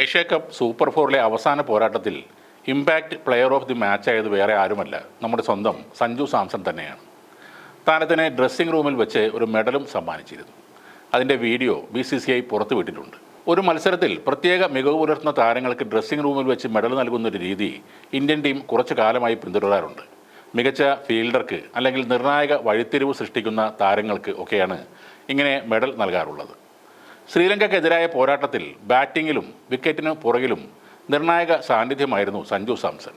Asia cup super ഫോറിലെ അവസാന പോരാട്ടത്തിൽ impact player of the match ആയത് വേറെ ആരുമല്ല നമ്മുടെ സ്വന്തം സഞ്ജു സാംസൺ തന്നെയാണ്. താരത്തിനെ ഡ്രസ്സിംഗ് റൂമിൽ വെച്ച് ഒരു മെഡലും സമ്മാനിച്ചിരുന്നു. അതിന്റെ video B C C I പുറത്തുവിട്ടിട്ടുണ്ട് ഒരു മത്സരത്തിൽ പ്രത്യേക മികവ് പുലർത്തുന്ന താരങ്ങൾക്ക് ഡ്രസ്സിംഗ് റൂമിൽ വെച്ച് മെഡൽ നൽകുന്ന ഒരു രീതി ഇന്ത്യൻ ടീം കുറച്ചു കാലമായി പിന്തുടരാറുണ്ട്. മികച്ച ഫീൽഡർക്ക് അല്ലെങ്കിൽ നിർണായക വഴിത്തിരിവ് സൃഷ്ടിക്കുന്ന താരങ്ങൾക്ക് ഒക്കെയാണ് ഇങ്ങനെ മെഡൽ നൽകാറുള്ളത്. ശ്രീലങ്കയ്ക്കെതിരായ പോരാട്ടത്തിൽ ബാറ്റിങ്ങിലും വിക്കറ്റിന് പുറകിലും നിർണായക സാന്നിധ്യമായിരുന്നു സഞ്ജു സാംസൺ.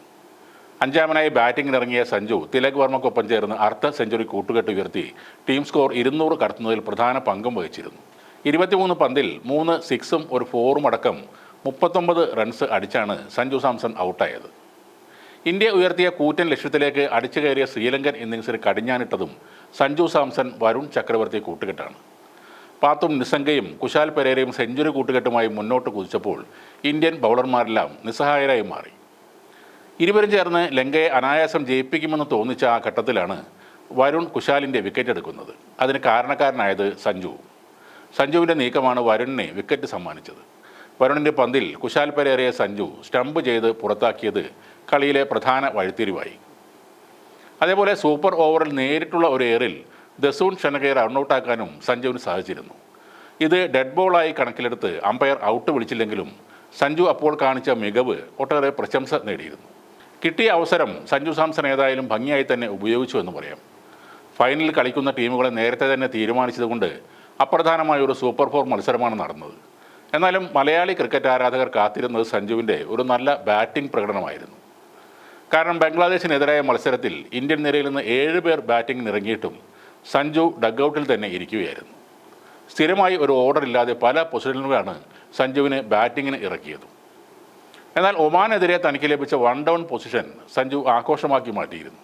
അഞ്ചാമനായി ബാറ്റിംഗിനിറങ്ങിയ സഞ്ജു തിലക് വർമ്മക്കൊപ്പം ചേർന്ന് അർദ്ധ സെഞ്ചുറി കൂട്ടുകെട്ട് ഉയർത്തി ടീം സ്കോർ ഇരുന്നൂറ് കടത്തുന്നതിൽ പ്രധാന പങ്കും വഹിച്ചിരുന്നു. ഇരുപത്തിമൂന്ന് പന്തിൽ മൂന്ന് സിക്സും ഒരു ഫോറും അടക്കം മുപ്പത്തൊമ്പത് റൺസ് അടിച്ചാണ് സഞ്ജു സാംസൺ ഔട്ടായത്. ഇന്ത്യ ഉയർത്തിയ കൂറ്റൻ ലക്ഷ്യത്തിലേക്ക് അടിച്ചു കയറിയ ശ്രീലങ്കൻ ഇന്നിങ്സിന് കടിഞ്ഞാനിട്ടതും സഞ്ജു സാംസൺ വരുൺ ചക്രവർത്തി കൂട്ടുകെട്ടാണ്. പാത്തും നിസംഗയും കുശാൽ പെരേരയും സെഞ്ചുറി കൂട്ടുകെട്ടുമായി മുന്നോട്ട് കുതിച്ചപ്പോൾ ഇന്ത്യൻ ബൗളർമാരെല്ലാം നിസ്സഹായരായി മാറി. ഇരുവരും ചേർന്ന് ലങ്കയെ അനായാസം ജയിപ്പിക്കുമെന്ന് തോന്നിച്ച ആ ഘട്ടത്തിലാണ് വരുൺ കുശാലിന്റെ വിക്കറ്റ് എടുക്കുന്നത്. അതിന് കാരണക്കാരനായത് സഞ്ജു. സഞ്ജുവിന്റെ നീക്കമാണ് വരുണിനെ വിക്കറ്റ് സമ്മാനിച്ചത്. വരുണിന്റെ പന്തിൽ കുശാൽ പെരേറിയ സഞ്ജു സ്റ്റംപ് ചെയ്ത് പുറത്താക്കിയത് കളിയിലെ പ്രധാന വഴിത്തിരിവായി. അതേപോലെ സൂപ്പർ ഓവറിൽ നേരിട്ടുള്ള ഒരു എയറിൽ ദസൂൺ ഷനകയെ റണ്ണൌട്ടാക്കാനും സഞ്ജുവിന് സാധിച്ചിരുന്നു. ഇത് ഡെഡ് ബോളായി കണക്കിലെടുത്ത് അമ്പയർ ഔട്ട് വിളിച്ചില്ലെങ്കിലും സഞ്ജു അപ്പോൾ കാണിച്ച മികവ് ഒട്ടേറെ പ്രശംസ നേടിയിരുന്നു. കിട്ടിയ അവസരം സഞ്ജു സാംസൺ ഏതായാലും ഭംഗിയായി തന്നെ ഉപയോഗിച്ചു എന്ന് പറയാം. ഫൈനലിൽ കളിക്കുന്ന ടീമുകളെ നേരത്തെ തന്നെ തീരുമാനിച്ചതുകൊണ്ട് അപ്രധാനമായ ഒരു സൂപ്പർ ഫോർ മത്സരമാണ് നടന്നത്. എന്നാലും മലയാളി ക്രിക്കറ്റ് ആരാധകർ കാത്തിരുന്നത് സഞ്ജുവിന്റെ ഒരു നല്ല ബാറ്റിംഗ് പ്രകടനമായിരുന്നു. കാരണം ബംഗ്ലാദേശിനെതിരായ മത്സരത്തിൽ ഇന്ത്യൻ നിരയിൽ നിന്ന് ഏഴ് പേർ ബാറ്റിംഗിന് ഇറങ്ങിയിട്ടും സഞ്ജു ഡഗ്ഔട്ടിൽ തന്നെ ഇരിക്കുകയായിരുന്നു. സ്ഥിരമായി ഒരു ഓർഡർ ഇല്ലാതെ പല പൊസിഷനുകളാണ് സഞ്ജുവിനെ ബാറ്റിങ്ങിന് ഇറക്കിയത്. എന്നാൽ ഒമാനെതിരെ തനിക്ക് ലഭിച്ച വൺ ഡൗൺ പൊസിഷൻ സഞ്ജു ആഘോഷമാക്കി മാറ്റിയിരുന്നു.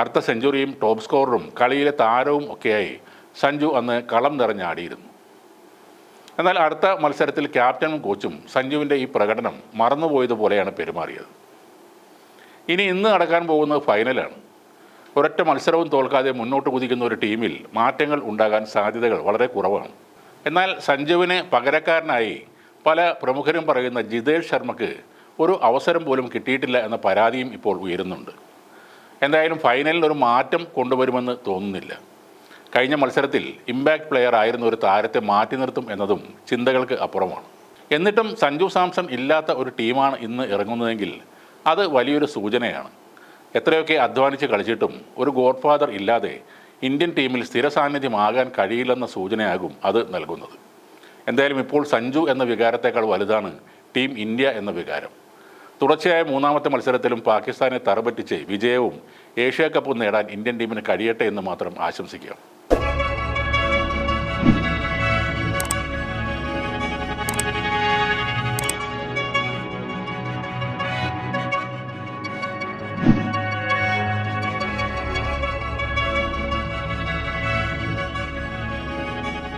അർദ്ധ സെഞ്ചുറിയും ടോപ്പ് സ്കോററും കളിയിലെ താരവും ഒക്കെയായി സഞ്ജു അന്ന് കളം നിറഞ്ഞാടിയിരുന്നു. എന്നാൽ അടുത്ത മത്സരത്തിൽ ക്യാപ്റ്റനും കോച്ചും സഞ്ജുവിന്റെ ഈ പ്രകടനം മറന്നുപോയതുപോലെയാണ് പെരുമാറിയത്. ഇനി ഇന്ന് നടക്കാൻ പോകുന്നത് ഫൈനലാണ് ഒരൊറ്റ മത്സരവും തോൽക്കാതെ മുന്നോട്ട് കുതിക്കുന്ന ഒരു ടീമിൽ മാറ്റങ്ങൾ ഉണ്ടാകാൻ സാധ്യതകൾ വളരെ കുറവാണ്. എന്നാൽ സഞ്ജുവിനെ പകരക്കാരനായി പല പ്രമുഖരും പറയുന്ന ജിതേഷ് ശർമ്മക്ക് ഒരു അവസരം പോലും കിട്ടിയിട്ടില്ല എന്ന പരാതിയും ഇപ്പോൾ ഉയരുന്നുണ്ട്. എന്തായാലും ഫൈനലിൽ ഒരു മാറ്റം കൊണ്ടുവരുമെന്ന് തോന്നുന്നില്ല. കഴിഞ്ഞ മത്സരത്തിൽ ഇമ്പാക്റ്റ് പ്ലെയർ ആയിരുന്ന ഒരു താരത്തെ മാറ്റി നിർത്തും എന്നതും ചിന്തകൾക്ക് അപ്പുറമാണ്. എന്നിട്ടും സഞ്ജു സാംസൺ ഇല്ലാത്ത ഒരു ടീമാണ് ഇന്ന് ഇറങ്ങുന്നതെങ്കിൽ അത് വലിയൊരു സൂചനയാണ്. എത്രയൊക്കെ അധ്വാനിച്ച് കളിച്ചിട്ടും ഒരു ഗോഡ് ഫാദർ ഇല്ലാതെ ഇന്ത്യൻ ടീമിൽ സ്ഥിര സാന്നിധ്യമാകാൻ കഴിയില്ലെന്ന സൂചനയാകും അത് നൽകുന്നത്. എന്തായാലും ഇപ്പോൾ സഞ്ജു എന്ന വികാരത്തേക്കാൾ വലുതാണ് ടീം ഇന്ത്യ എന്ന വികാരം. തുടർച്ചയായ മൂന്നാമത്തെ മത്സരത്തിലും പാകിസ്ഥാനെ തറപറ്റിച്ച് വിജയവും ഏഷ്യാ കപ്പും നേടാൻ ഇന്ത്യൻ ടീമിന് കഴിയട്ടെ എന്ന് മാത്രം ആശംസിക്കാം.